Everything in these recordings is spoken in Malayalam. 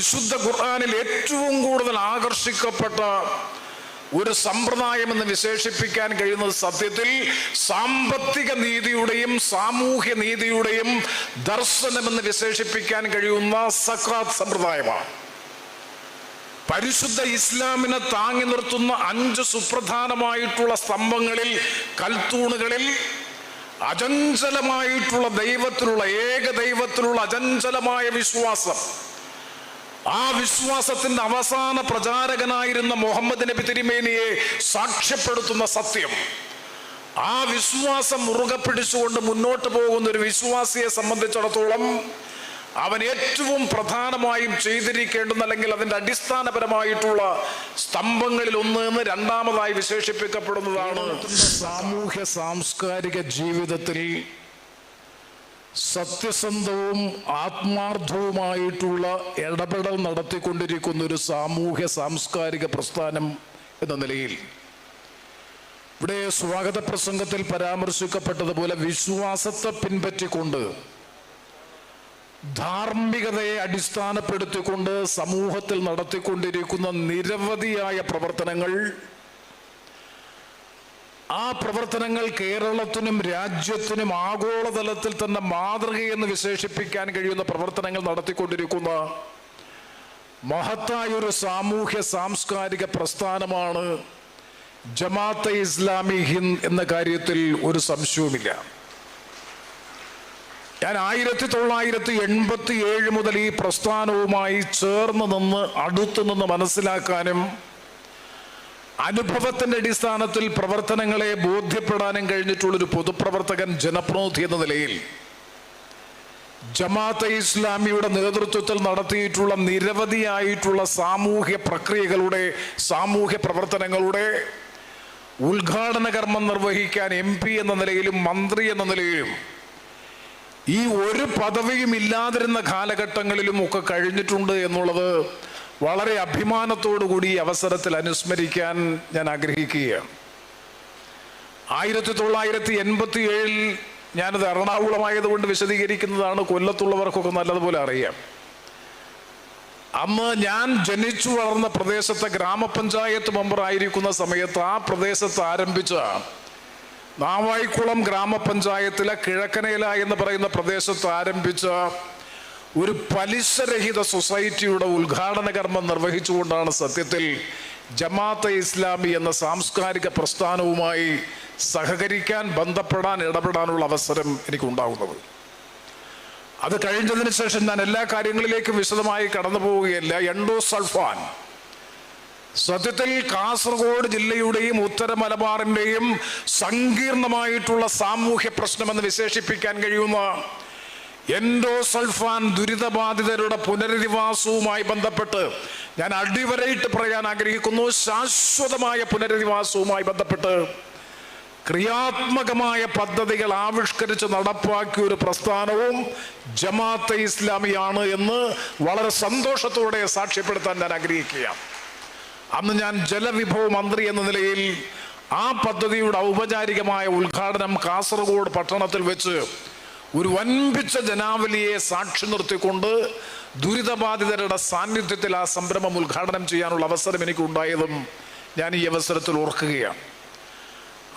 വിശുദ്ധ ഖുർആാനിൽ ഏറ്റവും കൂടുതൽ ആകർഷിക്കപ്പെട്ട ഒരു സമ്പ്രദായം എന്ന് വിശേഷിപ്പിക്കാൻ കഴിയുന്നത് സത്യത്തിൽ സാമ്പത്തിക നീതിയുടെയും സാമൂഹ്യ നീതിയുടെയും ദർശനമെന്ന് വിശേഷിപ്പിക്കാൻ കഴിയുന്ന സക്രാത്ത് സമ്പ്രദായമാണ്. പരിശുദ്ധ ഇസ്ലാമിനെ താങ്ങി നിർത്തുന്ന അഞ്ച് സുപ്രധാനമായിട്ടുള്ള സ്തംഭങ്ങളിൽ കൽത്തൂണുകളിൽ അചഞ്ചലമായിട്ടുള്ള ദൈവത്തിലുള്ള ഏക ദൈവത്തിലുള്ള അചഞ്ചലമായ വിശ്വാസം ആ വിശ്വാസത്തിന്റെ അവസാന പ്രചാരകനായിരുന്ന മുഹമ്മദ് നബി തിരുമേനിയെ സാക്ഷ്യപ്പെടുത്തുന്ന സത്യം. ആ വിശ്വാസം മുറുകെ പിടിച്ചുകൊണ്ട് മുന്നോട്ട് പോകുന്ന ഒരു വിശ്വാസിയെ സംബന്ധിച്ചിടത്തോളം അവൻ ഏറ്റവും പ്രധാനമായും ചെയ്തിരിക്കേണ്ടുന്ന അല്ലെങ്കിൽ അതിന്റെ അടിസ്ഥാനപരമായിട്ടുള്ള സ്തംഭങ്ങളിൽ ഒന്ന് എന്ന് രണ്ടാമതായി വിശേഷിപ്പിക്കപ്പെടുന്നതാണ് സാമൂഹ്യ സാംസ്കാരിക ജീവിതത്തിൽ സത്യസന്ധവും ആത്മാർത്ഥവുമായിട്ടുള്ള ഇടപെടൽ നടത്തിക്കൊണ്ടിരിക്കുന്ന ഒരു സാമൂഹ്യ സാംസ്കാരിക പ്രസ്ഥാനം എന്ന നിലയിൽ ഇവിടെ സ്വാഗത പ്രസംഗത്തിൽ പരാമർശിക്കപ്പെട്ടതുപോലെ വിശ്വാസത്തെ പിൻപറ്റിക്കൊണ്ട് ധാർമ്മികതയെ അടിസ്ഥാനപ്പെടുത്തിക്കൊണ്ട് സമൂഹത്തിൽ നടത്തിക്കൊണ്ടിരിക്കുന്ന നിരവധിയായ പ്രവർത്തനങ്ങൾ ആ പ്രവർത്തനങ്ങൾ കേരളത്തിനും രാജ്യത്തിനും ആഗോളതലത്തിൽ തന്നെ മാതൃകയെന്ന് വിശേഷിപ്പിക്കാൻ കഴിയുന്ന പ്രവർത്തനങ്ങൾ നടത്തിക്കൊണ്ടിരിക്കുന്ന മഹത്തായ ഒരു സാമൂഹ്യ സാംസ്കാരിക പ്രസ്ഥാനമാണ് ജമാഅത്തെ ഇസ്ലാമി ഹിന്ദ് എന്ന കാര്യത്തിൽ ഒരു സംശയവുമില്ല. ഞാൻ ആയിരത്തി തൊള്ളായിരത്തി എൺപത്തി ഏഴ് മുതൽ ഈ പ്രസ്ഥാനവുമായി ചേർന്ന് നിന്ന് അടുത്തു നിന്ന് മനസ്സിലാക്കാനും അനുഭവത്തിന്റെ അടിസ്ഥാനത്തിൽ പ്രവർത്തനങ്ങളെ ബോധ്യപ്പെടാനും കഴിഞ്ഞിട്ടുള്ളൊരു പൊതുപ്രവർത്തകൻ ജനപ്രതിനിധി എന്ന നിലയിൽ ജമാഅത്തെ ഇസ്ലാമിയുടെ നേതൃത്വത്തിൽ നടത്തിയിട്ടുള്ള നിരവധിയായിട്ടുള്ള സാമൂഹ്യ പ്രക്രിയകളുടെ സാമൂഹ്യ പ്രവർത്തനങ്ങളുടെ ഉദ്ഘാടന കർമ്മം നിർവഹിക്കാൻ എം പി എന്ന നിലയിലും മന്ത്രി എന്ന നിലയിലും ഈ ഒരു പദവിയും ഇല്ലാതിരുന്ന കാലഘട്ടങ്ങളിലും ഒക്കെ കഴിഞ്ഞിട്ടുണ്ട് എന്നുള്ളത് വളരെ അഭിമാനത്തോടു കൂടി അവസരത്തിൽ അനുസ്മരിക്കാൻ ഞാൻ ആഗ്രഹിക്കുകയാണ്. ആയിരത്തി തൊള്ളായിരത്തി എൺപത്തി ഏഴിൽ ഞാനത് എറണാകുളമായതുകൊണ്ട് വിശദീകരിക്കുന്നതാണ് കൊല്ലത്തുള്ളവർക്കൊക്കെ നല്ലതുപോലെ അറിയാം. അന്ന് ഞാൻ ജനിച്ചു വളർന്ന പ്രദേശത്തെ ഗ്രാമപഞ്ചായത്ത് മെമ്പർ ആയിരിക്കുന്ന സമയത്ത് ആ പ്രദേശത്ത് ആരംഭിച്ച നാവായിക്കുളം ഗ്രാമപഞ്ചായത്തിലെ കിഴക്കനേല എന്ന് പറയുന്ന പ്രദേശത്ത് ആരംഭിച്ച ഒരു പലിശരഹിത സൊസൈറ്റിയുടെ ഉദ്ഘാടന കർമ്മം നിർവഹിച്ചുകൊണ്ടാണ് സത്യത്തിൽ ജമാഅത്തെ ഇസ്ലാമി എന്ന സാംസ്കാരിക പ്രസ്ഥാനവുമായി സഹകരിക്കാൻ ബന്ധപ്പെടാൻ ഇടപെടാനുള്ള അവസരം എനിക്കുണ്ടാകുന്നത്. അത് കഴിഞ്ഞതിന് ശേഷം ഞാൻ എല്ലാ കാര്യങ്ങളിലേക്കും വിശദമായി കടന്നു പോവുകയല്ല എൻഡോ സൾഫാൻ. സത്യത്തിൽ കാസർഗോഡ് ജില്ലയുടെയും ഉത്തര മലബാറിന്റെയും സങ്കീർണമായിട്ടുള്ള സാമൂഹ്യ പ്രശ്നമെന്ന് വിശേഷിപ്പിക്കാൻ കഴിയുന്ന എൻഡോസൾഫാൻ ദുരിതബാധിതരുടെ പുനരധിവാസവുമായി ബന്ധപ്പെട്ട് ഞാൻ അടിവരയിട്ട് പറയാൻ ആഗ്രഹിക്കുന്നു. ശാശ്വതമായ പുനരധിവാസവുമായി ബന്ധപ്പെട്ട് ക്രിയാത്മകമായ പദ്ധതികൾ ആവിഷ്കരിച്ച് നടപ്പാക്കിയ ഒരു പ്രസ്ഥാനവും ജമാഅത്തെ ഇസ്ലാമിയാണ് എന്ന് വളരെ സന്തോഷത്തോടെ സാക്ഷ്യപ്പെടുത്താൻ ഞാൻ ആഗ്രഹിക്കുക അന്ന് ഞാൻ ജലവിഭവ മന്ത്രി എന്ന നിലയിൽ ആ പദ്ധതിയുടെ ഔപചാരികമായ ഉദ്ഘാടനം കാസർഗോഡ് പട്ടണത്തിൽ വെച്ച് ഒരു വൻപിച്ച ജനാവലിയെ സാക്ഷി നിർത്തിക്കൊണ്ട് ദുരിതബാധിതരുടെ സാന്നിധ്യത്തിൽ ആ സംരംഭം ഉദ്ഘാടനം ചെയ്യാനുള്ള അവസരം എനിക്ക് ഉണ്ടായതും ഞാൻ ഈ അവസരത്തിൽ ഓർക്കുകയാണ്.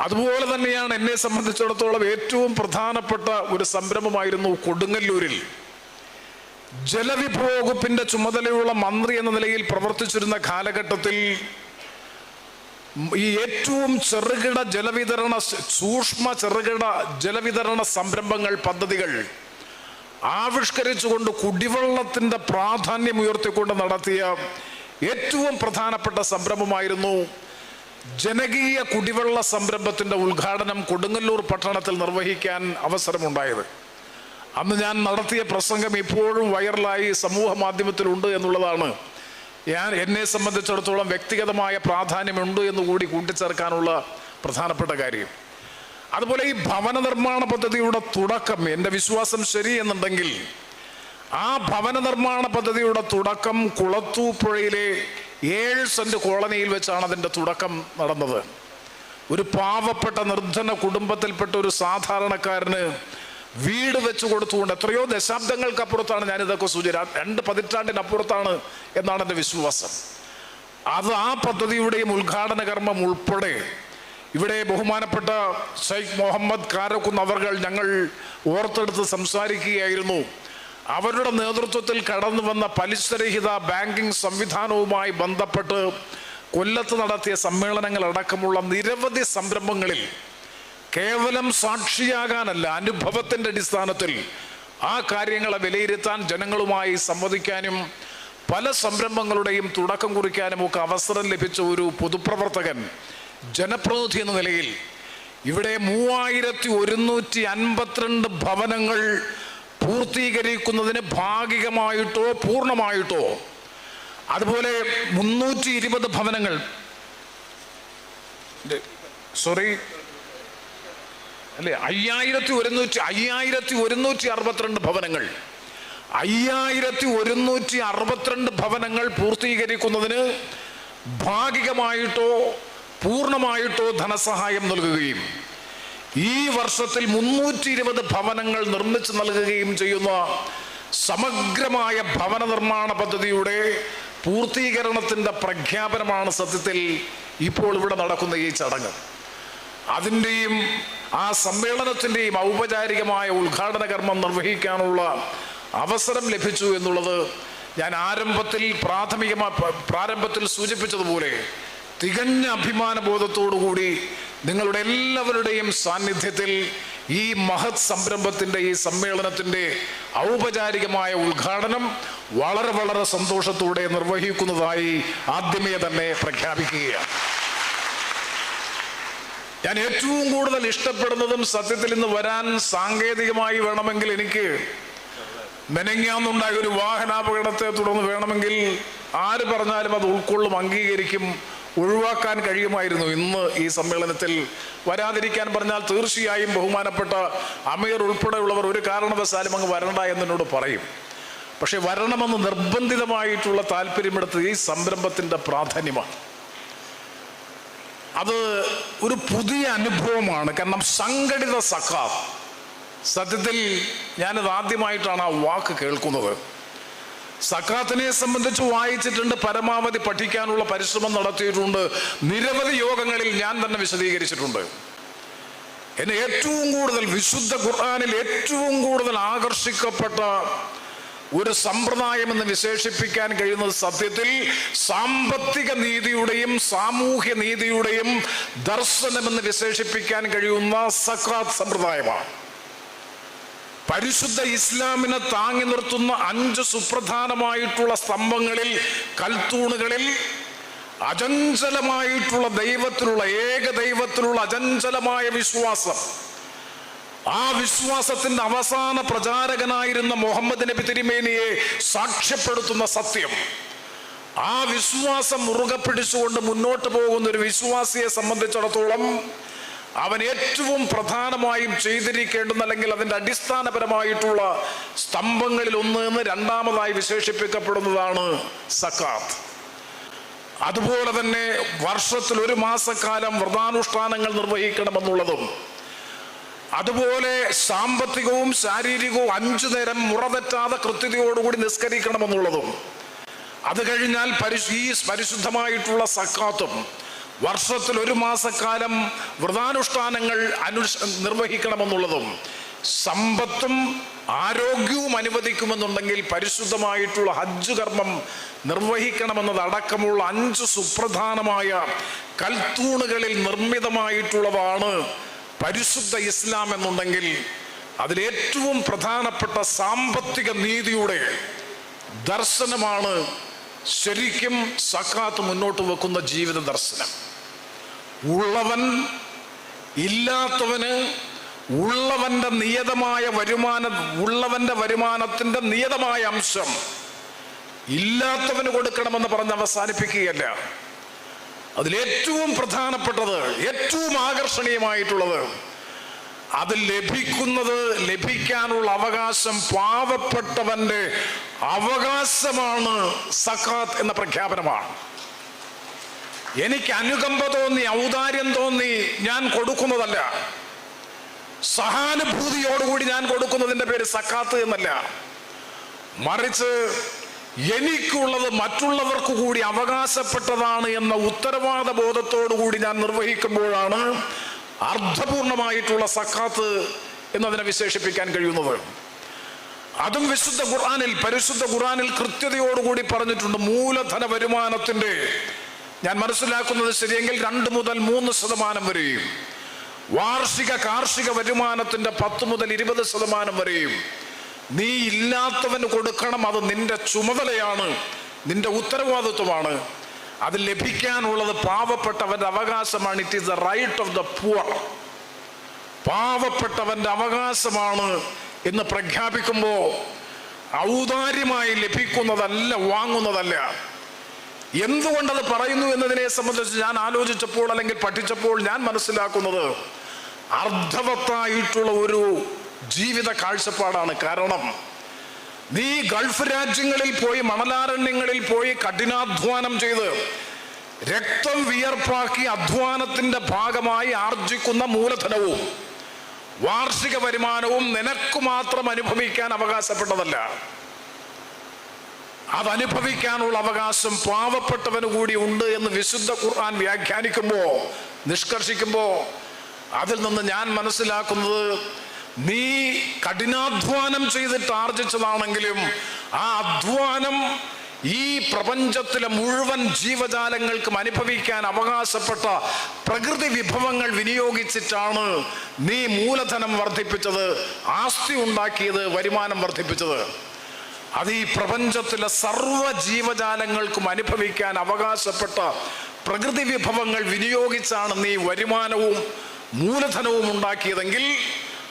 അതുപോലെ തന്നെയാണ് എന്നെ സംബന്ധിച്ചിടത്തോളം ഏറ്റവും പ്രധാനപ്പെട്ട ഒരു സംരംഭമായിരുന്നു കൊടുങ്ങല്ലൂരിൽ. ജലവിഭവ വകുപ്പിന്റെ ചുമതലയുള്ള മന്ത്രി എന്ന നിലയിൽ പ്രവർത്തിച്ചിരുന്ന കാലഘട്ടത്തിൽ ഈ ഏറ്റവും ചെറുകിട ജലവിതരണ സൂക്ഷ്മ ചെറുകിട ജലവിതരണ സംരംഭങ്ങൾ പദ്ധതികൾ ആവിഷ്കരിച്ചുകൊണ്ട് കുടിവെള്ളത്തിന്റെ പ്രാധാന്യം ഉയർത്തിക്കൊണ്ട് നടത്തിയ ഏറ്റവും പ്രധാനപ്പെട്ട സംരംഭമായിരുന്നു ജനകീയ കുടിവെള്ള സംരംഭത്തിന്റെ ഉദ്ഘാടനം കൊടുങ്ങല്ലൂർ പട്ടണത്തിൽ നിർവഹിക്കാൻ അവസരമുണ്ടായത്. അന്ന് ഞാൻ നടത്തിയ പ്രസംഗം ഇപ്പോഴും വൈറലായി സമൂഹ മാധ്യമത്തിലുണ്ട് എന്നുള്ളതാണ്. ഞാൻ എന്നെ സംബന്ധിച്ചിടത്തോളം വ്യക്തിഗതമായ പ്രാധാന്യമുണ്ട് എന്ന് കൂടി കൂട്ടിച്ചേർക്കാനുള്ള പ്രധാനപ്പെട്ട കാര്യം. അതുപോലെ ഈ ഭവന നിർമ്മാണ പദ്ധതിയുടെ തുടക്കം എന്റെ വിശ്വാസം ശരിയെന്നുണ്ടെങ്കിൽ ആ ഭവന നിർമ്മാണ പദ്ധതിയുടെ തുടക്കം കുളത്തൂപ്പുഴയിലെ ഏഴ് സെന്റ് കോളനിയിൽ വെച്ചാണ് അതിന്റെ തുടക്കം നടന്നത്. ഒരു പാവപ്പെട്ട നിർദ്ധന കുടുംബത്തിൽപ്പെട്ട ഒരു സാധാരണക്കാരന് വീട് വെച്ച് കൊടുത്തുകൊണ്ട് എത്രയോ ദശാബ്ദങ്ങൾക്കപ്പുറത്താണ് ഞാൻ ഇതൊക്കെ സൂചന രണ്ട് പതിറ്റാണ്ടിനപ്പുറത്താണ് എന്നാണ് എന്റെ വിശ്വാസം. അത് ആ പദ്ധതിയുടെയും ഉദ്ഘാടന കർമ്മം ഉൾപ്പെടെ ഇവിടെ ബഹുമാനപ്പെട്ട ഷെയ്ഖ് മുഹമ്മദ് കാരക്കുന്ന് അവർകൾ ഞങ്ങൾ ഓർത്തെടുത്ത് സംസാരിക്കുകയായിരുന്നു. അവരുടെ നേതൃത്വത്തിൽ കടന്നു വന്ന പലിശരഹിത ബാങ്കിംഗ് സംവിധാനവുമായി ബന്ധപ്പെട്ട് കൊല്ലത്ത് നടത്തിയ സമ്മേളനങ്ങൾ അടക്കമുള്ള നിരവധി സംരംഭങ്ങളിൽ കേവലം സാക്ഷിയാകാനല്ല അനുഭവത്തിന്റെ അടിസ്ഥാനത്തിൽ ആ കാര്യങ്ങളെ വിലയിരുത്താൻ ജനങ്ങളുമായി സംവദിക്കാനും പല സംരംഭങ്ങളുടെയും തുടക്കം കുറിക്കാനും ഒക്കെ അവസരം ലഭിച്ച ഒരു പൊതുപ്രവർത്തകൻ ജനപ്രതിനിധി എന്ന നിലയിൽ ഇവിടെ മൂവായിരത്തി ഒരുന്നൂറ്റി അൻപത്തിരണ്ട് ഭവനങ്ങൾ പൂർത്തീകരിക്കുന്നതിന് ഭാഗികമായിട്ടോ പൂർണമായിട്ടോ അതുപോലെ മുന്നൂറ്റി ഇരുപത് ഭവനങ്ങൾ സോറി അല്ലേ? അയ്യായിരത്തി ഒരുന്നൂറ്റി അയ്യായിരത്തി ഒരുന്നൂറ്റി അറുപത്തിരണ്ട് ഭവനങ്ങൾ. അയ്യായിരത്തി ഒരുന്നൂറ്റി അറുപത്തിരണ്ട് ഭവനങ്ങൾ പൂർത്തീകരിക്കുന്നതിന് ഭാഗികമായിട്ടോ പൂർണമായിട്ടോ ധനസഹായം നൽകുകയും ഈ വർഷത്തിൽ മുന്നൂറ്റി ഇരുപത് ഭവനങ്ങൾ നിർമ്മിച്ച് നൽകുകയും ചെയ്യുന്ന സമഗ്രമായ ഭവന നിർമ്മാണ പദ്ധതിയുടെ പൂർത്തീകരണത്തിന്റെ പ്രഖ്യാപനമാണ് സത്യത്തിൽ ഇപ്പോൾ ഇവിടെ നടക്കുന്ന ഈ ചടങ്ങ്. അതിന്റെയും ആ സമ്മേളനത്തിന്റെയും ഔപചാരികമായ ഉദ്ഘാടന കർമ്മം നിർവഹിക്കാനുള്ള അവസരം ലഭിച്ചു എന്നുള്ളത് ഞാൻ ആരംഭത്തിൽ പ്രാഥമികമായി പ്രാരംഭത്തിൽ സൂചിപ്പിച്ചതുപോലെ തികഞ്ഞ അഭിമാന ബോധത്തോടുകൂടി നിങ്ങളുടെ എല്ലാവരുടെയും സാന്നിധ്യത്തിൽ ഈ മഹത് സംരംഭത്തിന്റെ ഈ സമ്മേളനത്തിന്റെ ഔപചാരികമായ ഉദ്ഘാടനം വളരെ വളരെ സന്തോഷത്തോടെ നിർവഹിക്കുന്നതായി ആദ്യമേ തന്നെ പ്രഖ്യാപിക്കുകയാണ്. ഞാൻ ഏറ്റവും കൂടുതൽ ഇഷ്ടപ്പെടുന്നതും സത്യത്തിൽ ഇന്ന് വരാൻ സാങ്കേതികമായി വേണമെങ്കിൽ എനിക്ക് മെനങ്ങാന്നുണ്ടായ ഒരു വാഹനാപകടത്തെ തുടർന്ന് വേണമെങ്കിൽ ആര് പറഞ്ഞാലും അത് ഉൾക്കൊള്ളും അംഗീകരിക്കും ഒഴിവാക്കാൻ കഴിയുമായിരുന്നു. ഇന്ന് ഈ സമ്മേളനത്തിൽ വരാതിരിക്കാൻ പറഞ്ഞാൽ തീർച്ചയായും ബഹുമാനപ്പെട്ട അമീർ ഉൾപ്പെടെയുള്ളവർ ഒരു കാരണവശാലും അങ്ങ് വരണ്ട എന്നോട് പറയും. പക്ഷെ വരണമെന്ന് നിർബന്ധിതമായിട്ടുള്ള താല്പര്യമെടുത്ത് ഈ സംരംഭത്തിന്റെ പ്രാധാന്യമാണ്. അത് ഒരു പുതിയ അനുഭവമാണ്. കാരണം സംഘടിത സഖാ. സത്യത്തിൽ ഞാനത് ആദ്യമായിട്ടാണ് ആ വാക്ക് കേൾക്കുന്നത്. സക്കാത്തിനെ സംബന്ധിച്ച് വായിച്ചിട്ടുണ്ട് പരമാവധി പഠിക്കാനുള്ള പരിശ്രമം നടത്തിയിട്ടുണ്ട്. നിരവധി യോഗങ്ങളിൽ ഞാൻ തന്നെ വിശദീകരിച്ചിട്ടുണ്ട്. എന്നെ ഏറ്റവും കൂടുതൽ വിശുദ്ധ ഖുർആാനിൽ ഏറ്റവും കൂടുതൽ ആകർഷിക്കപ്പെട്ട ഒരു സമ്പ്രദായം എന്ന് വിശേഷിപ്പിക്കാൻ കഴിയുന്നത് സത്യത്തിൽ സാമ്പത്തിക നീതിയുടെയും സാമൂഹ്യ നീതിയുടെയും ദർശനമെന്ന് വിശേഷിപ്പിക്കാൻ കഴിയുന്ന സക്രാത് സമ്പ്രദായമാണ്. പരിശുദ്ധ ഇസ്ലാമിനെ താങ്ങി നിർത്തുന്ന അഞ്ച് സുപ്രധാനമായിട്ടുള്ള സ്തംഭങ്ങളിൽ കൽത്തൂണുകളിൽ അചഞ്ചലമായിട്ടുള്ള ദൈവത്തിലുള്ള ഏക ദൈവത്തിലുള്ള അചഞ്ചലമായ വിശ്വാസം ആ വിശ്വാസത്തിന്റെ അവസാന പ്രചാരകനായിരുന്ന മുഹമ്മദ് നബി തിരുമേനിയെ സാക്ഷ്യപ്പെടുത്തുന്ന സത്യം. ആ വിശ്വാസം മുറുകെ പിടിച്ചുകൊണ്ട് മുന്നോട്ട് പോകുന്ന ഒരു വിശ്വാസിയെ സംബന്ധിച്ചിടത്തോളം അവൻ ഏറ്റവും പ്രധാനമായും ചെയ്തിരിക്കേണ്ടുന്ന അല്ലെങ്കിൽ അതിന്റെ അടിസ്ഥാനപരമായിട്ടുള്ള സ്തംഭങ്ങളിൽ ഒന്ന് എന്ന് രണ്ടാമതായി വിശേഷിപ്പിക്കപ്പെടുന്നതാണ് സക്കാത്ത്. അതുപോലെ തന്നെ വർഷത്തിൽ ഒരു മാസക്കാലം വ്രതാനുഷ്ഠാനങ്ങൾ നിർവഹിക്കണമെന്നുള്ളതും അതുപോലെ സാമ്പത്തികവും ശാരീരികവും അഞ്ചു നേരം മുറതെറ്റാതെ കൃത്യതയോടുകൂടി നിസ്കരിക്കണമെന്നുള്ളതും അത് കഴിഞ്ഞാൽ പരിശു ഈ പരിശുദ്ധമായിട്ടുള്ള സക്കാത്തും വർഷത്തിൽ ഒരു മാസക്കാലം വ്രതാനുഷ്ഠാനങ്ങൾ അനു നിർവഹിക്കണമെന്നുള്ളതും സമ്പത്തും ആരോഗ്യവും അനുവദിക്കുമെന്നുണ്ടെങ്കിൽ പരിശുദ്ധമായിട്ടുള്ള ഹജ്ജ് കർമ്മം നിർവഹിക്കണമെന്നതടക്കമുള്ള അഞ്ച് സുപ്രധാനമായ കൽത്തൂണുകളിൽ നിർമ്മിതമായിട്ടുള്ളതാണ് പരിശുദ്ധ ഇസ്ലാം എന്നുണ്ടെങ്കിൽ അതിലേറ്റവും പ്രധാനപ്പെട്ട സാമ്പത്തിക നീതിയുടെ ദർശനമാണ് ശരിക്കും സക്കാത്ത് മുന്നോട്ട് വെക്കുന്ന ജീവിത ദർശനം. ഉള്ളവൻ ഇല്ലാത്തവന് ഉള്ളവന്റെ നിയതമായ വരുമാന ഉള്ളവന്റെ വരുമാനത്തിന്റെ നിയതമായ അംശം ഇല്ലാത്തവന് കൊടുക്കണമെന്ന് പറഞ്ഞ് അവസാനിപ്പിക്കുകയല്ല. അതിലേറ്റവും പ്രധാനപ്പെട്ടത് ഏറ്റവും ആകർഷണീയമായിട്ടുള്ളത് അത് ലഭിക്കുന്നത് ലഭിക്കാനുള്ള അവകാശം പാവപ്പെട്ടവന്റെ അവകാശമാണ് സക്കാത്ത് എന്ന പ്രഖ്യാപനമാണ്. എനിക്ക് അനുകമ്പ തോന്നി ഔദാര്യം തോന്നി ഞാൻ കൊടുക്കുന്നതല്ല. സഹാനുഭൂതിയോടുകൂടി ഞാൻ കൊടുക്കുന്നതിന്റെ പേര് സക്കാത്ത് എന്നല്ല. മറിച്ച് എനിക്കുള്ളത് മറ്റുള്ളവർക്ക് കൂടി അവകാശപ്പെട്ടതാണ് എന്ന ഉത്തരവാദ ബോധത്തോടു കൂടി ഞാൻ നിർവഹിക്കുമ്പോഴാണ് അർത്ഥപൂർണമായിട്ടുള്ള സക്കാത്ത് എന്നതിനെ വിശേഷിപ്പിക്കാൻ കഴിയുന്നത്. അതും വിശുദ്ധ ഖുർആാനിൽ പരിശുദ്ധ ഖുർആാനിൽ കൃത്യതയോടുകൂടി പറഞ്ഞിട്ടുണ്ട് മൂലധന വരുമാനത്തിന്റെ. ഞാൻ മനസ്സിലാക്കുന്നത് ശരിയെങ്കിൽ രണ്ട് മുതൽ മൂന്ന് ശതമാനം വരെയും. വാർഷിക കാർഷിക വരുമാനത്തിന്റെ പത്ത് മുതൽ ഇരുപത് ശതമാനം വരെയും. നീ ഇല്ലാത്തവന് കൊടുക്കണം അത് നിന്റെ ചുമതലയാണ്. നിന്റെ ഉത്തരവാദിത്വമാണ്. അത് ലഭിക്കാനുള്ളത് പാവപ്പെട്ടവന്റെ അവകാശമാണ്. It is the right of the poor പാവപ്പെട്ടവന്റെ അവകാശമാണ് എന്ന് പ്രഖ്യാപിക്കുമ്പോൾ ഔദാര്യമായി ലഭിക്കുന്നതല്ല വാങ്ങുന്നതല്ല. എന്തുകൊണ്ടത് പറയുന്നു എന്നതിനെ സംബന്ധിച്ച് ഞാൻ ആലോചിച്ചപ്പോൾ അല്ലെങ്കിൽ പഠിച്ചപ്പോൾ ഞാൻ മനസ്സിലാക്കുന്നത് അർത്ഥവത്തായിട്ടുള്ള ഒരു ജീവിത കാഴ്ചപ്പാടാണ് കാരണം. നീ ഗൾഫ് രാജ്യങ്ങളിൽ പോയി മണലാരണ്യങ്ങളിൽ പോയി കഠിനാധ്വാനം ചെയ്ത് രക്തം വിയർപ്പാക്കി അധ്വാനത്തിന്റെ ഭാഗമായി ആർജിക്കുന്ന മൂലധനവും വാർഷിക വരുമാനവും നിനക്ക് മാത്രം അനുഭവിക്കാൻ അവകാശപ്പെട്ടതല്ല. അതനുഭവിക്കാനുള്ള അവകാശം പാവപ്പെട്ടവന് കൂടി ഉണ്ട് എന്ന് വിശുദ്ധ ഖുർആൻ വ്യാഖ്യാനിക്കുമ്പോ നിഷ്കർഷിക്കുമ്പോ അതിൽ നിന്ന് ഞാൻ മനസ്സിലാക്കുന്നത് നീ കഠിനാധ്വാനം ചെയ്തിട്ട് ആർജിച്ചതാണെങ്കിലും ആ അധ്വാനം ഈ പ്രപഞ്ചത്തിലെ മുഴുവൻ ജീവജാലങ്ങൾക്കും അനുഭവിക്കാൻ അവകാശപ്പെട്ട പ്രകൃതി വിഭവങ്ങൾ വിനിയോഗിച്ചിട്ടാണ് നീ മൂലധനം വർദ്ധിപ്പിച്ചത് ആസ്തി ഉണ്ടാക്കിയത് വരുമാനം വർദ്ധിപ്പിച്ചത്. അത് ഈ പ്രപഞ്ചത്തിലെ സർവ ജീവജാലങ്ങൾക്കും അനുഭവിക്കാൻ അവകാശപ്പെട്ട പ്രകൃതി വിഭവങ്ങൾ വിനിയോഗിച്ചാണ് നീ വരുമാനവും മൂലധനവും ഉണ്ടാക്കിയതെങ്കിൽ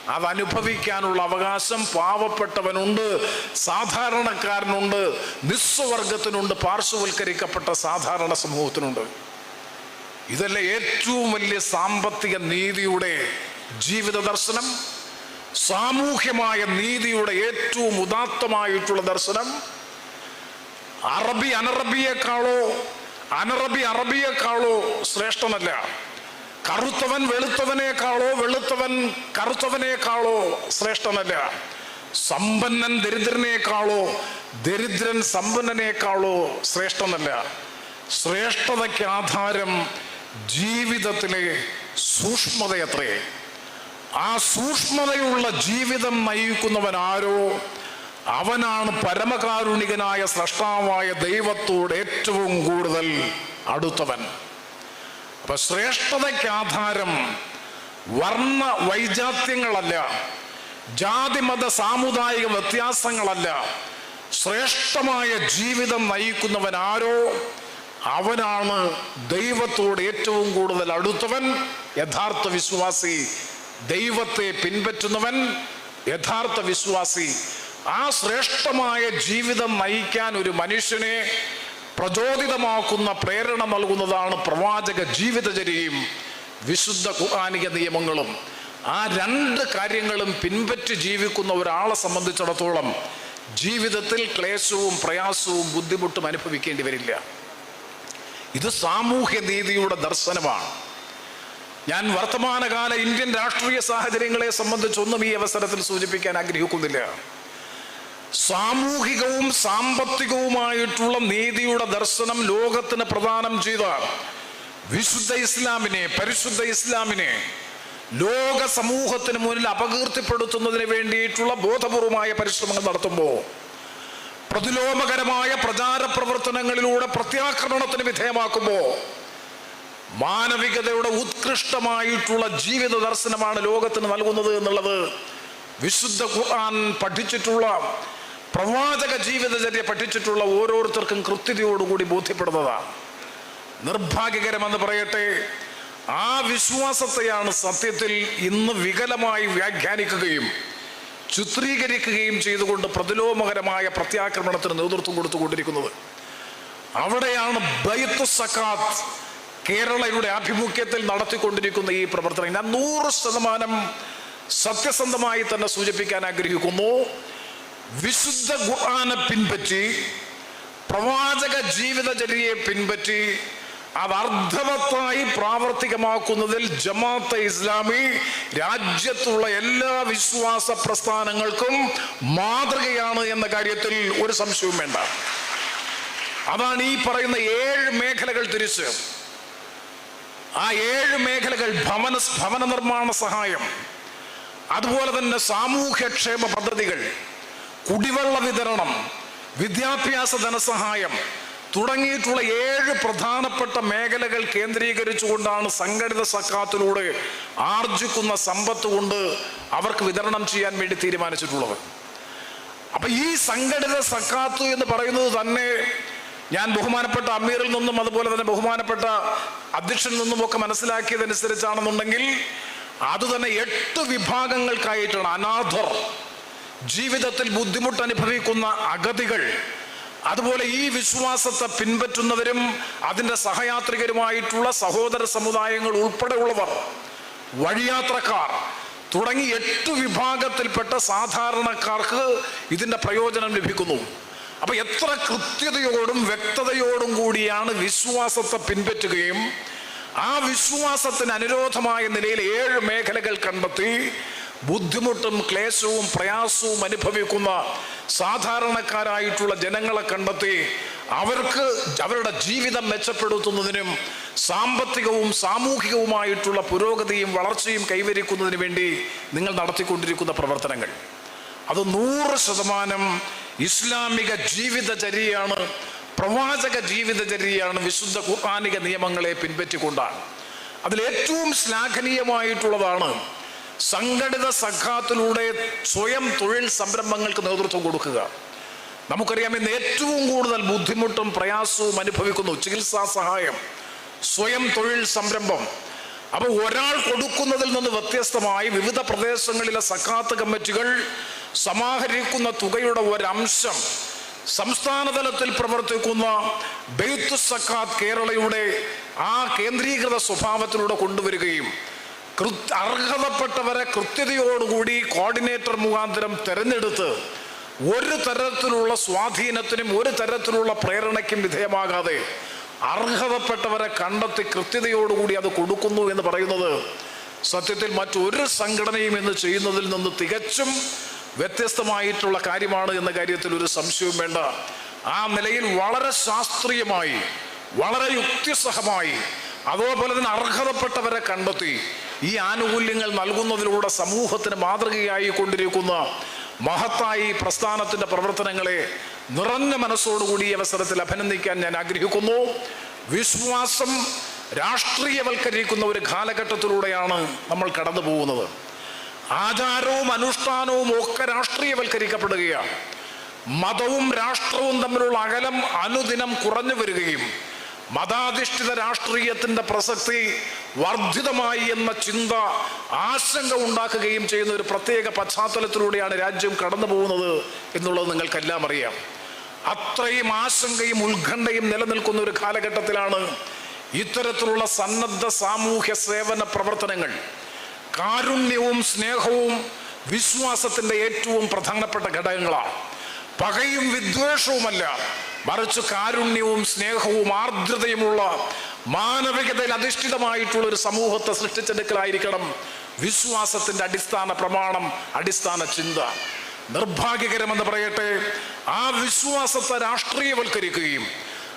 അത് അനുഭവിക്കാനുള്ള അവകാശം പാവപ്പെട്ടവനുണ്ട് സാധാരണക്കാരനുണ്ട് നിസ്വവർഗത്തിനുണ്ട് പാർശ്വവൽക്കരിക്കപ്പെട്ട സാധാരണ സമൂഹത്തിനുണ്ട്. ഇതല്ല ഏറ്റവും വലിയ സാമ്പത്തിക നീതിയുടെ ജീവിത ദർശനം സാമൂഹ്യമായ നീതിയുടെ ഏറ്റവും ഉദാത്തമായിട്ടുള്ള ദർശനം. അറബി അനറബിയേക്കാളോ അനറബി അറബിയേക്കാളോ ശ്രേഷ്ഠനല്ല. കറുത്തവൻ വെളുത്തവനേക്കാളോ വെളുത്തവൻ കറുത്തവനേക്കാളോ ശ്രേഷ്ഠനല്ല. സമ്പന്നൻ ദരിദ്രനേക്കാളോ ദരിദ്രൻ സമ്പന്നനേക്കാളോ ശ്രേഷ്ഠനല്ല. ശ്രേഷ്ഠതയ്ക്ക് ആധാരം ജീവിതത്തിലെ സൂക്ഷ്മതയത്രേ. ആ സൂക്ഷ്മതയുള്ള ജീവിതം നയിക്കുന്നവൻ ആരോ? അവനാണ് പരമകാരുണികനായ സ്രഷ്ടാവായ ദൈവത്തോട് ഏറ്റവും കൂടുതൽ അടുത്തവൻ. അപ്പൊ ശ്രേഷ്ഠതയ്ക്ക് ആധാരം വർണ വൈജാത്യങ്ങളല്ല ജാതിമത സാമുദായിക വ്യത്യാസങ്ങളല്ല. ശ്രേഷ്ഠമായ ജീവിതം നയിക്കുന്നവൻ ആരോ? അവനാണ് ദൈവത്തോട് ഏറ്റവും കൂടുതൽ അടുത്തവൻ. യഥാർത്ഥ വിശ്വാസി ദൈവത്തെ പിൻപറ്റുന്നവൻ. യഥാർത്ഥ വിശ്വാസി ആ ശ്രേഷ്ഠമായ ജീവിതം നയിക്കാൻ ഒരു മനുഷ്യനെ പ്രചോദിതമാക്കുന്ന പ്രേരണ നൽകുന്നതാണ് പ്രവാചക ജീവിതചര്യയും വിശുദ്ധ ഖുർആാനിക നിയമങ്ങളും. ആ രണ്ട് കാര്യങ്ങളും പിൻപറ്റി ജീവിക്കുന്ന ഒരാളെ സംബന്ധിച്ചിടത്തോളം ജീവിതത്തിൽ ക്ലേശവും പ്രയാസവും ബുദ്ധിമുട്ടും അനുഭവിക്കേണ്ടി വരില്ല. ഇത് സാമൂഹ്യ നീതിയുടെ ദർശനമാണ്. ഞാൻ വർത്തമാനകാല ഇന്ത്യൻ രാഷ്ട്രീയ സാഹചര്യങ്ങളെ സംബന്ധിച്ചൊന്നും ഈ അവസരത്തിൽ സൂചിപ്പിക്കാൻ ആഗ്രഹിക്കുന്നില്ല. സാമൂഹികവും സാമ്പത്തികവുമായിട്ടുള്ള നീതിയുടെ ദർശനം ലോകത്തിന് പ്രദാനം ചെയ്ത വിശുദ്ധ ഇസ്ലാമിനെ പരിശുദ്ധ ഇസ്ലാമിനെ ലോക സമൂഹത്തിന് മുന്നിൽ അപകീർത്തിപ്പെടുത്തുന്നതിന് വേണ്ടിയിട്ടുള്ള ബോധപൂർവമായ പരിശ്രമങ്ങൾ നടത്തുമ്പോൾ പ്രതിലോമകരമായ പ്രചാര പ്രവർത്തനങ്ങളിലൂടെ പ്രത്യാക്രമണത്തിന് വിധേയമാക്കുമ്പോൾ മാനവികതയുടെ ഉത്കൃഷ്ടമായിട്ടുള്ള ജീവിത ദർശനമാണ് ലോകത്തിന് നൽകുന്നത് എന്നുള്ളത് വിശുദ്ധ ഖുർആൻ പഠിച്ചിട്ടുള്ള പ്രവാചക ജീവിതചര്യ പഠിച്ചിട്ടുള്ള ഓരോരുത്തർക്കും കൃത്യതയോടുകൂടി ബോധ്യപ്പെടുന്നതാണ് നിർഭാഗ്യകരമെന്ന് പറയട്ടെ ആ വിശ്വാസത്തെയാണ് സത്യത്തിൽ ഇന്ന് വികലമായി വ്യാഖ്യാനിക്കുകയും ചിത്രീകരിക്കുകയും ചെയ്തുകൊണ്ട് പ്രതിലോമകരമായ പ്രത്യാക്രമണത്തിന് നേതൃത്വം കൊടുത്തുകൊണ്ടിരിക്കുന്നത്. അവിടെയാണ് ബൈത്തു സക്കാത്ത് കേരളയുടെ ആഭിമുഖ്യത്തിൽ നടത്തിക്കൊണ്ടിരിക്കുന്ന ഈ പ്രവർത്തനം. ഞാൻ നൂറ് ശതമാനം സത്യസന്ധമായി തന്നെ സൂചിപ്പിക്കാൻ ആഗ്രഹിക്കുന്നു. വിശുദ്ധ ഖുർആാനെ പിൻപറ്റി പ്രവാചക ജീവിതചര്യയെ പിൻപറ്റി അത് അർത്ഥവത്തായി പ്രാവർത്തികമാക്കുന്നതിൽ ജമാഅത്തെ ഇസ്ലാമി രാജ്യത്തുള്ള എല്ലാ വിശ്വാസ പ്രസ്ഥാനങ്ങൾക്കും മാതൃകയാണ് എന്ന കാര്യത്തിൽ ഒരു സംശയവും വേണ്ട. അതാണ് ഈ പറയുന്ന ഏഴ് മേഖലകൾ തിരിച്ച്. ആ ഏഴ് മേഖലകൾ ഭവന ഭവന നിർമ്മാണ സഹായം അതുപോലെ തന്നെ സാമൂഹ്യക്ഷേമ പദ്ധതികൾ കുടിവെള്ള വിതരണം വിദ്യാഭ്യാസ ധനസഹായം തുടങ്ങിയിട്ടുള്ള ഏഴ് പ്രധാനപ്പെട്ട മേഖലകൾ കേന്ദ്രീകരിച്ചുകൊണ്ടാണ് സംഘടിത സക്കാത്തിലൂടെ ആർജിക്കുന്ന സമ്പത്ത് കൊണ്ട് അവർക്ക് വിതരണം ചെയ്യാൻ വേണ്ടി തീരുമാനിച്ചിട്ടുള്ളത്. അപ്പൊ ഈ സംഘടിത സക്കാത്ത് എന്ന് പറയുന്നത് തന്നെ ഞാൻ ബഹുമാനപ്പെട്ട അമീറിൽ നിന്നും അതുപോലെ തന്നെ ബഹുമാനപ്പെട്ട അധ്യക്ഷനിൽ നിന്നും ഒക്കെ മനസ്സിലാക്കിയതനുസരിച്ചാണെന്നുണ്ടെങ്കിൽ അത് തന്നെ എട്ട് വിഭാഗങ്ങൾക്കായിട്ടാണ്. അനാഥർ ജീവിതത്തിൽ ബുദ്ധിമുട്ട് അനുഭവിക്കുന്ന അഗതികൾ അതുപോലെ ഈ വിശ്വാസത്തെ പിൻപറ്റുന്നവരും അതിന്റെ സഹയാത്രികരുമായിട്ടുള്ള സഹോദര സമുദായങ്ങൾ ഉൾപ്പെടെയുള്ളവർ വഴിയാത്രക്കാർ തുടങ്ങി എട്ട് വിഭാഗത്തിൽപ്പെട്ട സാധാരണക്കാർക്ക് ഇതിന്റെ പ്രയോജനം ലഭിക്കുന്നു. അപ്പോൾ എത്ര കൃത്യതയോടും വ്യക്തതയോടും കൂടിയാണ് വിശ്വാസത്തെ പിൻപറ്റുകയും ആ വിശ്വാസത്തിന് അനുരോധമായ നിലയിൽ ഏഴ് മേഖലകൾ കണ്ടെത്തി ബുദ്ധിമുട്ടും ക്ലേശവും പ്രയാസവും അനുഭവിക്കുന്ന സാധാരണക്കാരായിട്ടുള്ള ജനങ്ങളെ കണ്ടെത്തി അവർക്ക് അവരുടെ ജീവിതം മെച്ചപ്പെടുത്തുന്നതിനും സാമ്പത്തികവും സാമൂഹികവുമായിട്ടുള്ള പുരോഗതിയും വളർച്ചയും കൈവരിക്കുന്നതിന് വേണ്ടി നിങ്ങൾ നടത്തിക്കൊണ്ടിരിക്കുന്ന പ്രവർത്തനങ്ങൾ. അത് നൂറ് ശതമാനം ഇസ്ലാമിക ജീവിതചര്യയാണ് പ്രവാചക ജീവിതചര്യയാണ് വിശുദ്ധ ഖുർആാനിക നിയമങ്ങളെ പിൻപറ്റിക്കൊണ്ടാണ്. അതിലേറ്റവും ശ്ലാഘനീയമായിട്ടുള്ളതാണ് സംഘടിത സഖാത്തിലൂടെ സ്വയം തൊഴിൽ സംരംഭങ്ങൾക്ക് നേതൃത്വം കൊടുക്കുക. നമുക്കറിയാം ഇന്ന് ഏറ്റവും കൂടുതൽ ബുദ്ധിമുട്ടും പ്രയാസവും അനുഭവിക്കുന്നു ചികിത്സാ സഹായം സ്വയം തൊഴിൽ സംരംഭം. അപ്പോൾ ഒരാൾ കൊടുക്കുന്നതിൽ നിന്ന് വ്യത്യസ്തമായി വിവിധ പ്രദേശങ്ങളിലെ സക്കാത്ത് കമ്മിറ്റികൾ സമാഹരിക്കുന്ന തുകയുടെ ഒരംശം സംസ്ഥാന തലത്തിൽ പ്രവർത്തിക്കുന്ന ബെയ്ത്ത് സക്കാത്ത് കേരളയുടെ ആ കേന്ദ്രീകൃത സ്വഭാവത്തിലൂടെ കൊണ്ടുവരികയും അർഹതപ്പെട്ടവരെ കൃത്യതയോടുകൂടി കോർഡിനേറ്റർ മുഖാന്തരം തെരഞ്ഞെടുത്ത് ഒരു തരത്തിലുള്ള സ്വാധീനത്തിനും ഒരു തരത്തിലുള്ള പ്രേരണയ്ക്കും വിധേയമാകാതെ അർഹതപ്പെട്ടവരെ കണ്ടെത്തി കൃത്യതയോടുകൂടി അത് കൊടുക്കുന്നു എന്ന് പറയുന്നത് സത്യത്തിൽ മറ്റൊരു സംഘടനയും ഇന്ന് ചെയ്യുന്നതിൽ നിന്ന് തികച്ചും വ്യത്യസ്തമായിട്ടുള്ള കാര്യമാണ് എന്ന കാര്യത്തിൽ ഒരു സംശയവും വേണ്ട. ആ നിലയിൽ വളരെ ശാസ്ത്രീയമായി വളരെ യുക്തിസഹമായി അതോപോലെ തന്നെ അർഹതപ്പെട്ടവരെ കണ്ടെത്തി ഈ ആനുകൂല്യങ്ങൾ നൽകുന്നതിലൂടെ സമൂഹത്തിന് മാതൃകയായി കൊണ്ടിരിക്കുന്ന മഹത്തായി ഈ പ്രസ്ഥാനത്തിന്റെ പ്രവർത്തനങ്ങളെ നിറഞ്ഞ മനസ്സോടുകൂടി ഈ അവസരത്തിൽ അഭിനന്ദിക്കാൻ ഞാൻ ആഗ്രഹിക്കുന്നു. വിശ്വാസം രാഷ്ട്രീയവൽക്കരിക്കുന്ന ഒരു കാലഘട്ടത്തിലൂടെയാണ് നമ്മൾ കടന്നു പോകുന്നത് ആചാരവും അനുഷ്ഠാനവും ഒക്കെ രാഷ്ട്രീയവൽക്കരിക്കപ്പെടുകയാണ്. മതവും രാഷ്ട്രവും തമ്മിലുള്ള അകലം അനുദിനം കുറഞ്ഞു വരികയും മതാധിഷ്ഠിത രാഷ്ട്രീയത്തിന്റെ പ്രസക്തി വർദ്ധിതമായി എന്ന ചിന്ത ആശങ്ക ഉണ്ടാക്കുകയും ചെയ്യുന്ന ഒരു പ്രത്യേക പശ്ചാത്തലത്തിലൂടെയാണ് രാജ്യം കടന്നു പോകുന്നത് എന്നുള്ളത് നിങ്ങൾക്കെല്ലാം അറിയാം. അത്രയും ആശങ്കയും ഉത്കണ്ഠയും നിലനിൽക്കുന്ന ഒരു കാലഘട്ടത്തിലാണ് ഇത്തരത്തിലുള്ള സന്നദ്ധ സാമൂഹ്യ സേവന പ്രവർത്തനങ്ങൾ. കാരുണ്യവും സ്നേഹവും വിശ്വാസത്തിന്റെ ഏറ്റവും പ്രധാനപ്പെട്ട ഘടകങ്ങളാണ്. പകയും വിദ്വേഷവുമല്ല മറിച്ച് കാരുണ്യവും സ്നേഹവും ആർദ്രതയുമുള്ള മാനവികതയിൽ അധിഷ്ഠിതമായിട്ടുള്ള ഒരു സമൂഹത്തെ സൃഷ്ടിച്ചെടുക്കലായിരിക്കണം വിശ്വാസത്തിന്റെ അടിസ്ഥാന പ്രമാണം അടിസ്ഥാന ചിന്ത. നിർഭാഗ്യകരമെന്ന് പറയട്ടെ ആ വിശ്വാസത്തെ രാഷ്ട്രീയവൽക്കരിക്കുകയും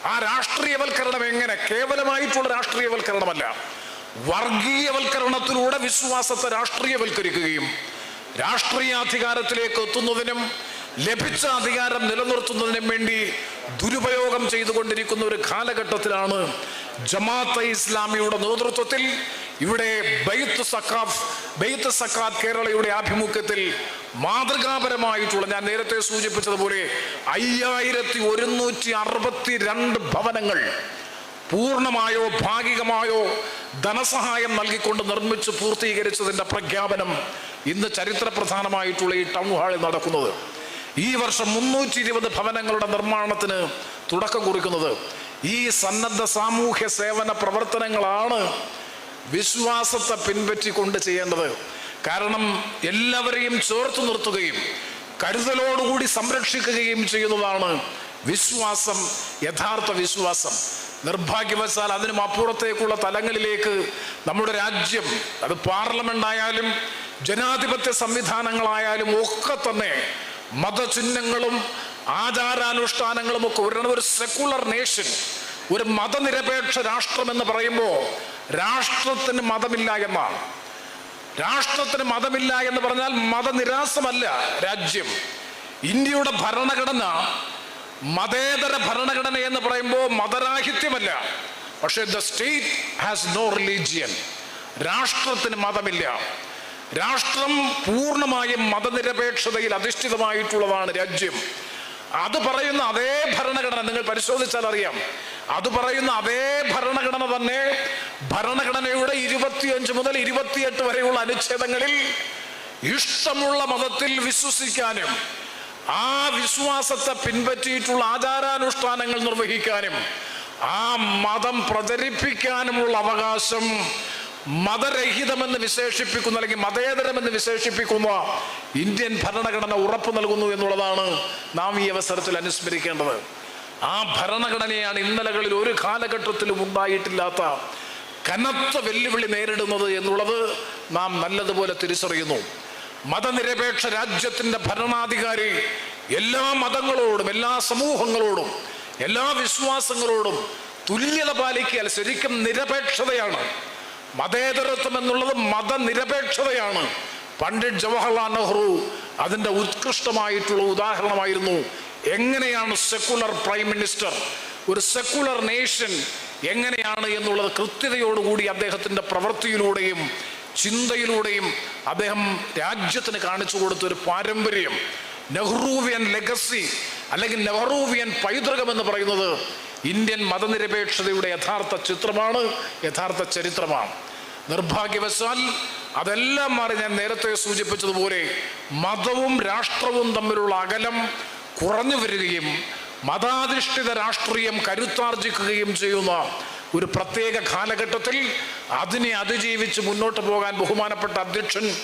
ആ രാഷ്ട്രീയവൽക്കരണം എങ്ങനെ കേവലമായിട്ടുള്ള രാഷ്ട്രീയവൽക്കരണമല്ല വർഗീയവൽക്കരണത്തിലൂടെ വിശ്വാസത്തെ രാഷ്ട്രീയവൽക്കരിക്കുകയും രാഷ്ട്രീയാധികാരത്തിലേക്ക് എത്തുന്നതിനും ലഭിച്ച അധികാരം നിലനിർത്തുന്നതിനും വേണ്ടി ദുരുപയോഗം ചെയ്തുകൊണ്ടിരിക്കുന്ന ഒരു കാലഘട്ടത്തിലാണ് ജമാഅത്തെ ഇസ്ലാമിയുടെ നേതൃത്വത്തിൽ ഇവിടെ ബൈത്ത് സക്കാഫ് ബൈത്ത് സക്കാത്ത് കേരളയുടെ ആഭിമുഖ്യത്തിൽ മാതൃകാപരമായിട്ടുള്ള ഞാൻ നേരത്തെ സൂചിപ്പിച്ചതുപോലെ അയ്യായിരത്തി ഒരുന്നൂറ്റി അറുപത്തി രണ്ട് ഭവനങ്ങൾ പൂർണമായോ ഭാഗികമായോ ധനസഹായം നൽകിക്കൊണ്ട് നിർമ്മിച്ച് പൂർത്തീകരിച്ചതിന്റെ പ്രഖ്യാപനം ഇന്ന് ചരിത്രപ്രധാനമായിട്ടുള്ള ഈ ടൗൺ ഹാളിൽ നടക്കുന്നത്. ഈ വർഷം മുന്നൂറ്റി ഇരുപത് ഭവനങ്ങളുടെ നിർമ്മാണത്തിന് തുടക്കം കുറിക്കുന്നത് ഈ സന്നദ്ധ സാമൂഹ്യ സേവന പ്രവർത്തനങ്ങളാണ് വിശ്വാസത്തെ പിൻപറ്റിക്കൊണ്ട് ചെയ്യേണ്ടത്. കാരണം എല്ലാവരെയും ചേർത്ത് നിർത്തുകയും കരുതലോടുകൂടി സംരക്ഷിക്കുകയും ചെയ്യുന്നതാണ് വിശ്വാസം യഥാർത്ഥ വിശ്വാസം. നിർഭാഗ്യവശാൽ അതിനും അപ്പുറത്തേക്കുള്ള തലങ്ങളിലേക്ക് നമ്മുടെ രാജ്യം അത് പാർലമെന്റ് ആയാലും ജനാധിപത്യ സംവിധാനങ്ങളായാലും ഒക്കെ തന്നെ മതചിഹ്നങ്ങളും ആചാരാനുഷ്ഠാനങ്ങളും ഒക്കെ ഒരു ഒരു സെക്കുലർ നേഷൻ ഒരു മതനിരപേക്ഷ രാഷ്ട്രം എന്ന് പറയുമ്പോൾ രാഷ്ട്രത്തിന് മതമില്ല എന്നാണ്. രാഷ്ട്രത്തിന് മതമില്ല എന്ന് പറഞ്ഞാൽ മതനിരാസമല്ല രാജ്യം. ഇന്ത്യയുടെ ഭരണഘടന മതേതര ഭരണഘടന എന്ന് പറയുമ്പോൾ മതരാഹിത്യമല്ല. പക്ഷേ the state has no religion രാഷ്ട്രത്തിന് മതമില്ല. രാഷ്ട്രം പൂർണമായും മതനിരപേക്ഷതയിൽ അധിഷ്ഠിതമായിട്ടുള്ളതാണ് രാജ്യം. അത് പറയുന്ന അതേ ഭരണഘടന നിങ്ങൾ പരിശോധിച്ചാൽ അറിയാം. അത് പറയുന്ന അതേ ഭരണഘടന തന്നെ ഭരണഘടനയുടെ ഇരുപത്തിയഞ്ച് മുതൽ ഇരുപത്തിയെട്ട് വരെയുള്ള അനുച്ഛേദങ്ങളിൽ ഇഷ്ടമുള്ള മതത്തിൽ വിശ്വസിക്കാനും ആ വിശ്വാസത്തെ പിൻപറ്റിയിട്ടുള്ള ആചാരാനുഷ്ഠാനങ്ങൾ നിർവഹിക്കാനും ആ മതം പ്രചരിപ്പിക്കാനുമുള്ള അവകാശം മതരഹിതമെന്ന് വിശേഷിപ്പിക്കുന്നു അല്ലെങ്കിൽ മതേതരമെന്ന് വിശേഷിപ്പിക്കുന്ന. ഇന്ത്യൻ ഭരണഘടന ഉറപ്പു നൽകുന്നു എന്നുള്ളതാണ് നാം ഈ അവസരത്തിൽ അനുസ്മരിക്കേണ്ടത്. ആ ഭരണഘടനയാണ് ഇന്നലകളിൽ ഒരു കാലഘട്ടത്തിലും ഉണ്ടായിട്ടില്ലാത്ത കനത്ത വെല്ലുവിളി നേരിടുന്നത് എന്നുള്ളത് നാം നല്ലതുപോലെ തിരിച്ചറിയുന്നു. മതനിരപേക്ഷ രാജ്യത്തിന്റെ ഭരണാധികാരി എല്ലാ മതങ്ങളോടും എല്ലാ സമൂഹങ്ങളോടും എല്ലാ വിശ്വാസങ്ങളോടും തുല്യത പാലിക്കാൻ ശരിക്കും നിരപേക്ഷതയാണ്. മതേതരത്വം എന്നുള്ളത് മതനിരപേക്ഷതയാണ്. പണ്ഡിറ്റ് ജവഹർലാൽ നെഹ്റു അതിന്റെ ഉത്കൃഷ്ടമായിട്ടുള്ള ഉദാഹരണമായിരുന്നു. എങ്ങനെയാണ് സെക്കുലർ പ്രൈം മിനിസ്റ്റർ ഒരു സെക്കുലർ നേഷൻ എങ്ങനെയാണ് എന്നുള്ളത് കൃത്യതയോടുകൂടി അദ്ദേഹത്തിന്റെ പ്രവൃത്തിയിലൂടെയും ചിന്തയിലൂടെയും അദ്ദേഹം രാജ്യത്തിന് കാണിച്ചു കൊടുത്ത ഒരു പാരമ്പര്യം. നെഹ്റൂവിയൻ ലെഗസി അല്ലെങ്കിൽ നെഹ്റൂവിയൻ പൈതൃകം എന്ന് പറയുന്നത് ഇന്ത്യൻ മതനിരപേക്ഷതയുടെ യഥാർത്ഥ ചിത്രമാണ് യഥാർത്ഥ ചരിത്രമാണ്. നിർഭാഗ്യവശാൽ അതെല്ലാം മാറി ഞാൻ നേരത്തെ സൂചിപ്പിച്ചതുപോലെ മതവും രാഷ്ട്രവും തമ്മിലുള്ള അകലം കുറഞ്ഞു വരികയും മതാധിഷ്ഠിത രാഷ്ട്രീയം കരുത്താർജിക്കുകയും ചെയ്യുന്ന ഒരു പ്രത്യേക കാലഘട്ടത്തിൽ അതിനെ അതിജീവിച്ച് മുന്നോട്ട് പോകാൻ ബഹുമാനപ്പെട്ട അധ്യക്ഷൻ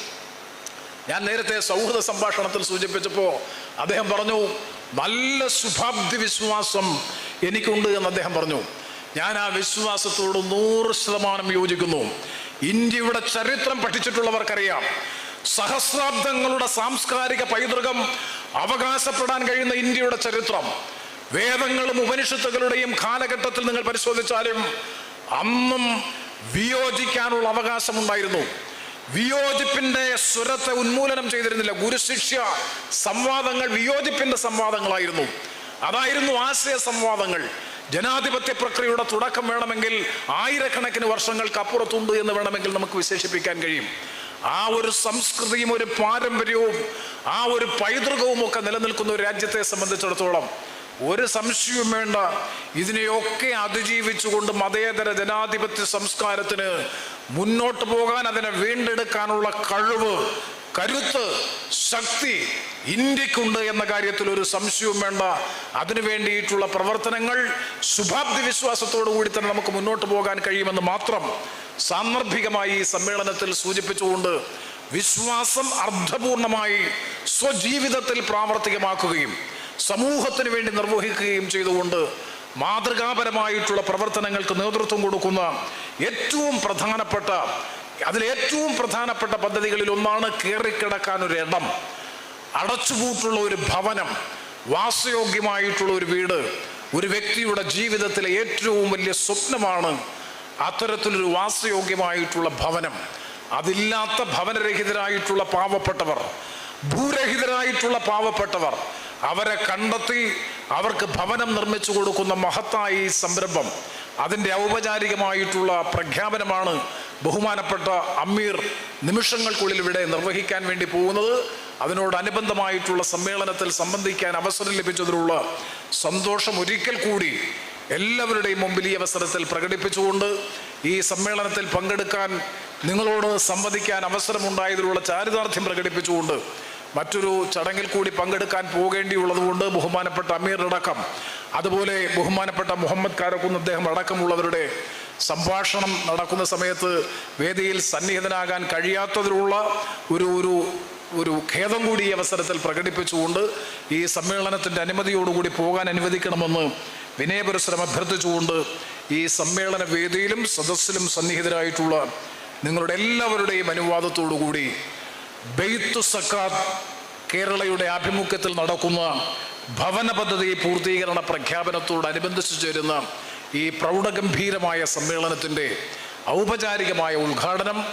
ഞാൻ നേരത്തെ സൗഹൃദ സംഭാഷണത്തിൽ സൂചിപ്പിച്ചപ്പോൾ അദ്ദേഹം പറഞ്ഞു നല്ല ശുഭാബ്ദി വിശ്വാസം എനിക്കുണ്ട് എന്ന് അദ്ദേഹം പറഞ്ഞു. ഞാൻ ആ വിശ്വാസത്തോട് നൂറ് ശതമാനം യോജിക്കുന്നു. ഇന്ത്യയുടെ ചരിത്രം പഠിച്ചിട്ടുള്ളവർക്കറിയാം. സഹസ്രാബ്ദങ്ങളുടെ സാംസ്കാരിക പൈതൃകം അവകാശപ്പെടാൻ കഴിയുന്ന ഇന്ത്യയുടെ ചരിത്രം. വേദങ്ങളും ഉപനിഷത്തുകളുടെയും കാലഘട്ടത്തിൽ നിങ്ങൾ പരിശോധിച്ചാലും അന്നും വിയോജിക്കാനുള്ള അവകാശമുണ്ടായിരുന്നു. വിയോജിപ്പിന്റെ സ്വരത്തെ ഉന്മൂലനം ചെയ്തിരുന്നില്ല. ഗുരുശിഷ്യ സംവാദങ്ങൾ വിയോജിപ്പിന്റെ സംവാദങ്ങളായിരുന്നു. അതായിരുന്നു ആശയ സംവാദങ്ങൾ. ജനാധിപത്യ പ്രക്രിയയുടെ തുടക്കം വേണമെങ്കിൽ ആയിരക്കണക്കിന് വർഷങ്ങൾക്ക് അപ്പുറത്തുണ്ട് എന്ന് വേണമെങ്കിൽ നമുക്ക് വിശേഷിപ്പിക്കാൻ കഴിയും. ആ ഒരു സംസ്കൃതിയും ഒരു പാരമ്പര്യവും ആ ഒരു പൈതൃകവും ഒക്കെ നിലനിൽക്കുന്ന ഒരു രാജ്യത്തെ സംബന്ധിച്ചിടത്തോളം ഒരു സംശയവും വേണ്ട. ഇതിനെയൊക്കെ അതിജീവിച്ചുകൊണ്ട് മതേതര ജനാധിപത്യ സംസ്കാരത്തിന് മുന്നോട്ട് പോകാൻ അതിനെ വീണ്ടെടുക്കാനുള്ള കഴിവ് കരുത്ത് ശക്തി ഇന്ത്യക്കുണ്ട് എന്ന കാര്യത്തിൽ ഒരു സംശയവും വേണ്ട. അതിനു വേണ്ടിയിട്ടുള്ള പ്രവർത്തനങ്ങൾ ശുഭാപ്തി വിശ്വാസത്തോടു കൂടി തന്നെ നമുക്ക് മുന്നോട്ട് പോകാൻ കഴിയുമെന്ന് മാത്രം സാന്ദർഭികമായി ഈ സമ്മേളനത്തിൽ സൂചിപ്പിച്ചുകൊണ്ട് വിശ്വാസം അർത്ഥപൂർണമായി സ്വജീവിതത്തിൽ പ്രാവർത്തികമാക്കുകയും സമൂഹത്തിന് വേണ്ടി നിർവഹിക്കുകയും ചെയ്തുകൊണ്ട് മാതൃകാപരമായിട്ടുള്ള പ്രവർത്തനങ്ങൾക്ക് നേതൃത്വം കൊടുക്കുന്ന ഏറ്റവും പ്രധാനപ്പെട്ട അതിൽ ഏറ്റവും പ്രധാനപ്പെട്ട പദ്ധതികളിൽ ഒന്നാണ് കയറിക്കിടക്കാൻ ഒരു ഇടം. അടച്ചുപൂട്ടുള്ള ഒരു ഭവനം വാസയോഗ്യമായിട്ടുള്ള ഒരു വീട് ഒരു വ്യക്തിയുടെ ജീവിതത്തിലെ ഏറ്റവും വലിയ സ്വപ്നമാണ് അത്തരത്തിലൊരു വാസയോഗ്യമായിട്ടുള്ള ഭവനം. അതില്ലാത്ത ഭവനരഹിതരായിട്ടുള്ള പാവപ്പെട്ടവർ ഭൂരഹിതരായിട്ടുള്ള പാവപ്പെട്ടവർ അവരെ കണ്ടെത്തി അവർക്ക് ഭവനം നിർമ്മിച്ചു കൊടുക്കുന്ന മഹത്തായ ഈ സംരംഭം അതിന്റെ ഔപചാരികമായിട്ടുള്ള പ്രഖ്യാപനമാണ് ബഹുമാനപ്പെട്ട അമീർ നിമിഷങ്ങൾക്കുള്ളിൽ ഇവിടെ നിർവഹിക്കാൻ വേണ്ടി പോകുന്നത്. അതിനോടനുബന്ധമായിട്ടുള്ള സമ്മേളനത്തിൽ സംബന്ധിക്കാൻ അവസരം ലഭിച്ചതിലുള്ള സന്തോഷം ഒരിക്കൽ കൂടി എല്ലാവരുടെയും മുമ്പിൽ ഈ അവസരത്തിൽ പ്രകടിപ്പിച്ചുകൊണ്ട് ഈ സമ്മേളനത്തിൽ പങ്കെടുക്കാൻ നിങ്ങളോട് സംവദിക്കാൻ അവസരമുണ്ടായതിലുള്ള ചാരിതാർത്ഥ്യം പ്രകടിപ്പിച്ചുകൊണ്ട് മറ്റൊരു ചടങ്ങിൽ കൂടി പങ്കെടുക്കാൻ പോകേണ്ടിയുള്ളതുകൊണ്ട് ബഹുമാനപ്പെട്ട അമീർ അടക്കം അതുപോലെ ബഹുമാനപ്പെട്ട മുഹമ്മദ് കാരക്കുന്ന് അദ്ദേഹം അടക്കമുള്ളവരുടെ സംഭാഷണം നടക്കുന്ന സമയത്ത് വേദിയിൽ സന്നിഹിതനാകാൻ കഴിയാത്തതിലുള്ള ഒരു ഒരു ഒരു ഖേദം കൂടി ഈ അവസരത്തിൽ പ്രകടിപ്പിച്ചുകൊണ്ട് ഈ സമ്മേളനത്തിന്റെ അനുമതിയോടുകൂടി പോകാൻ അനുവദിക്കണമെന്ന് വിനയപുരസരം അഭ്യർത്ഥിച്ചുകൊണ്ട് ഈ സമ്മേളന വേദിയിലും സദസ്സിലും സന്നിഹിതരായിട്ടുള്ള നിങ്ങളുടെ എല്ലാവരുടെയും അനുവാദത്തോടു കൂടി ബെയ്ത്തു സക്കാത്ത് കേരളയുടെ ആഭിമുഖ്യത്തിൽ നടക്കുന്ന ഭവന പദ്ധതി പൂർത്തീകരണ പ്രഖ്യാപനത്തോടനുബന്ധിച്ച് ചേരുന്ന ഈ പ്രൗഢഗംഭീരമായ സമ്മേളനത്തിന്റെ ഔപചാരികമായ ഉദ്ഘാടനം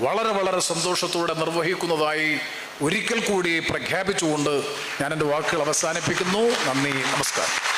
വളരെ വളരെ സന്തോഷത്തോടെ നിർവഹിക്കുന്നതായി ഒരിക്കൽ കൂടി പ്രഖ്യാപിച്ചുകൊണ്ട് ഞാൻ എന്റെ വാക്കുകൾ അവസാനിപ്പിക്കുന്നു. നന്ദി നമസ്കാരം.